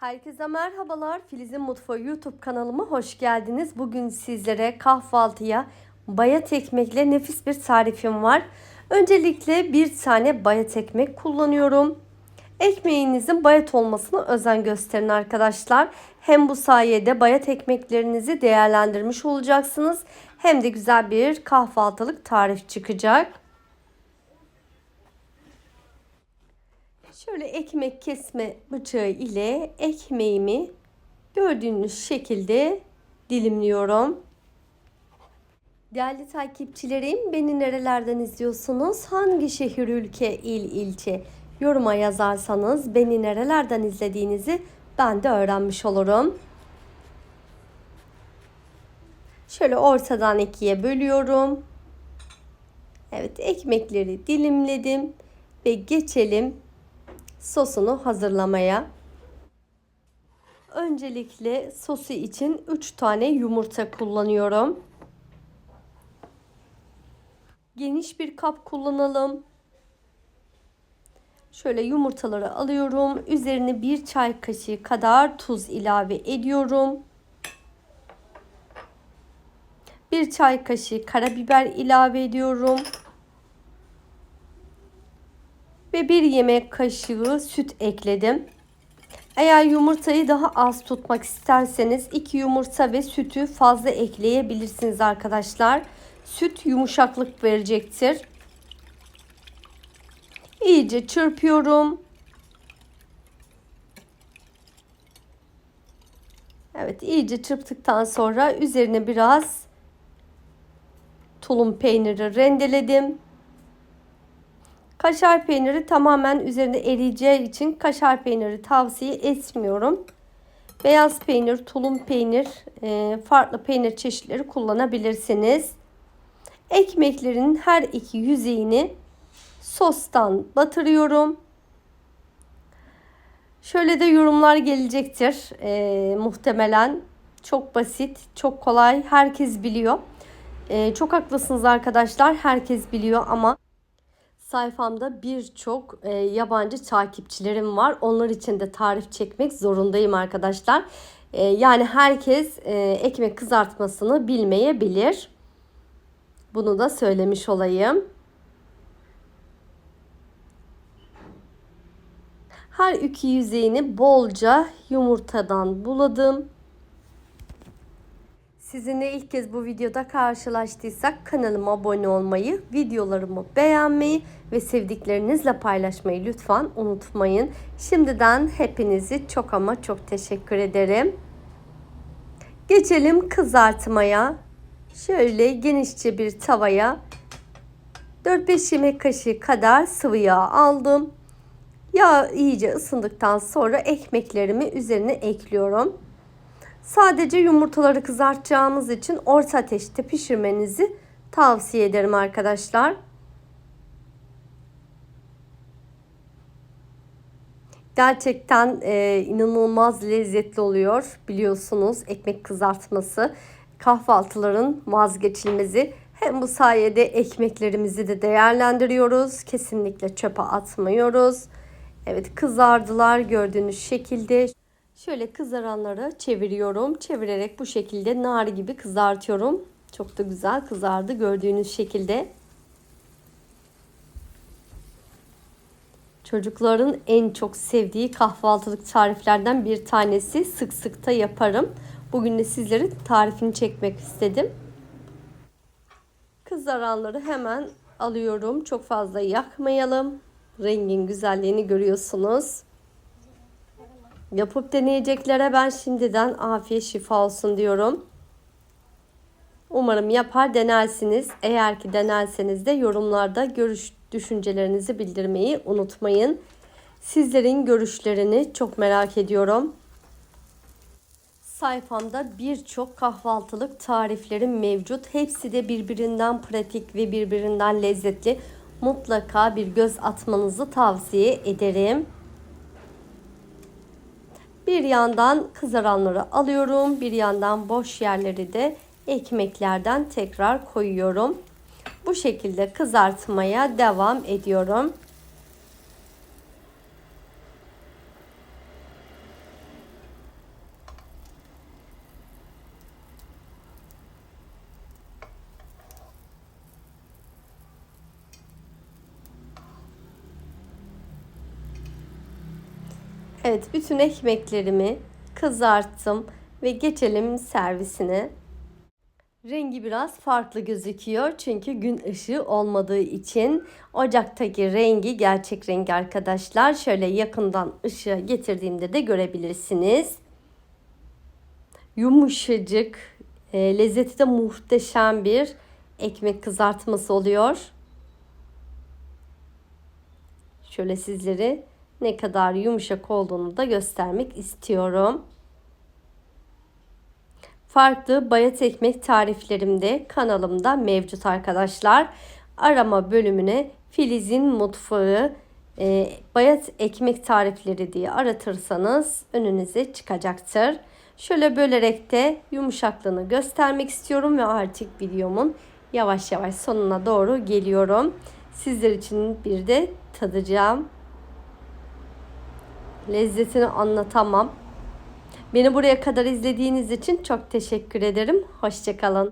Herkese merhabalar. Filiz'in Mutfağı YouTube kanalıma hoş geldiniz. Bugün sizlere kahvaltıya bayat ekmekle nefis bir tarifim var. Öncelikle bir tane bayat ekmek kullanıyorum. Ekmeğinizin bayat olmasına özen gösterin arkadaşlar. Hem bu sayede bayat ekmeklerinizi değerlendirmiş olacaksınız. Hem de güzel bir kahvaltılık tarif çıkacak. Şöyle ekmek kesme bıçağı ile ekmeğimi gördüğünüz şekilde dilimliyorum. Değerli takipçilerim, beni nerelerden izliyorsunuz? Hangi şehir, ülke, il, ilçe yoruma yazarsanız beni nerelerden izlediğinizi ben de öğrenmiş olurum. Şöyle ortadan ikiye bölüyorum. Evet, ekmekleri dilimledim ve geçelim sosunu hazırlamaya. Öncelikle sosu için 3 tane yumurta kullanıyorum. Geniş bir kap kullanalım. Şöyle yumurtaları alıyorum. Üzerine bir çay kaşığı kadar tuz ilave ediyorum. Bir çay kaşığı karabiber ilave ediyorum ve bir yemek kaşığı süt ekledim. Eğer yumurtayı daha az tutmak isterseniz 2 yumurta ve sütü fazla ekleyebilirsiniz arkadaşlar. Süt yumuşaklık verecektir. İyice çırpıyorum. Evet iyice çırptıktan sonra üzerine biraz tulum peyniri rendeledim. Kaşar peyniri tamamen üzerinde eriyeceği için kaşar peyniri tavsiye etmiyorum. Beyaz peynir, tulum peynir, e, farklı peynir çeşitleri kullanabilirsiniz. Ekmeklerin her iki yüzeyini sostan batırıyorum. Şöyle de yorumlar gelecektir e, muhtemelen. Çok basit, çok kolay, herkes biliyor. E, çok haklısınız arkadaşlar, herkes biliyor ama sayfamda birçok e, yabancı takipçilerim var. Onlar için de tarif çekmek zorundayım arkadaşlar. E, yani herkes e, ekmek kızartmasını bilmeyebilir. Bunu da söylemiş olayım. Her iki yüzeyini bolca yumurtadan buladım. Sizinle ilk kez bu videoda karşılaştıysak kanalıma abone olmayı, videolarımı beğenmeyi ve sevdiklerinizle paylaşmayı lütfen unutmayın. Şimdiden hepinizi çok ama çok teşekkür ederim. Geçelim kızartmaya. Şöyle genişçe bir tavaya 4-5 yemek kaşığı kadar sıvı yağ aldım. Yağ iyice ısındıktan sonra ekmeklerimi üzerine ekliyorum. Sadece yumurtaları kızartacağımız için orta ateşte pişirmenizi tavsiye ederim arkadaşlar. Gerçekten e, inanılmaz lezzetli oluyor biliyorsunuz ekmek kızartması kahvaltıların vazgeçilmezi. Hem bu sayede ekmeklerimizi de değerlendiriyoruz. Kesinlikle çöpe atmıyoruz. Evet kızardılar gördüğünüz şekilde. Şöyle kızaranları çeviriyorum. Çevirerek bu şekilde nar gibi kızartıyorum. Çok da güzel kızardı gördüğünüz şekilde. Çocukların en çok sevdiği kahvaltılık tariflerden bir tanesi. Sık sık da yaparım. Bugün de sizlere tarifini çekmek istedim. Kızaranları hemen alıyorum. Çok fazla yakmayalım. Rengin güzelliğini görüyorsunuz. Yapıp deneyeceklere ben şimdiden afiyet şifa olsun diyorum. Umarım yapar denersiniz. Eğer ki denerseniz de yorumlarda görüş düşüncelerinizi bildirmeyi unutmayın. Sizlerin görüşlerini çok merak ediyorum. Sayfamda birçok kahvaltılık tariflerim mevcut. Hepsi de birbirinden pratik ve birbirinden lezzetli. Mutlaka bir göz atmanızı tavsiye ederim. Bir yandan kızaranları alıyorum. Bir yandan boş yerleri de ekmeklerden tekrar koyuyorum. Bu şekilde kızartmaya devam ediyorum. Evet bütün ekmeklerimi kızarttım ve geçelim servisine. Rengi biraz farklı gözüküyor çünkü gün ışığı olmadığı için ocaktaki rengi gerçek rengi arkadaşlar. Şöyle yakından ışığa getirdiğimde de görebilirsiniz. Yumuşacık, e, lezzeti de muhteşem bir ekmek kızartması oluyor. Şöyle sizleri ne kadar yumuşak olduğunu da göstermek istiyorum. Farklı bayat ekmek tariflerim de kanalımda mevcut arkadaşlar. Arama bölümüne Filiz'in mutfağı e, bayat ekmek tarifleri diye aratırsanız önünüze çıkacaktır. Şöyle bölerek de yumuşaklığını göstermek istiyorum ve artık videomun yavaş yavaş sonuna doğru geliyorum. Sizler için bir de tadacağım. Lezzetini anlatamam. Beni buraya kadar izlediğiniz için çok teşekkür ederim. Hoşçakalın.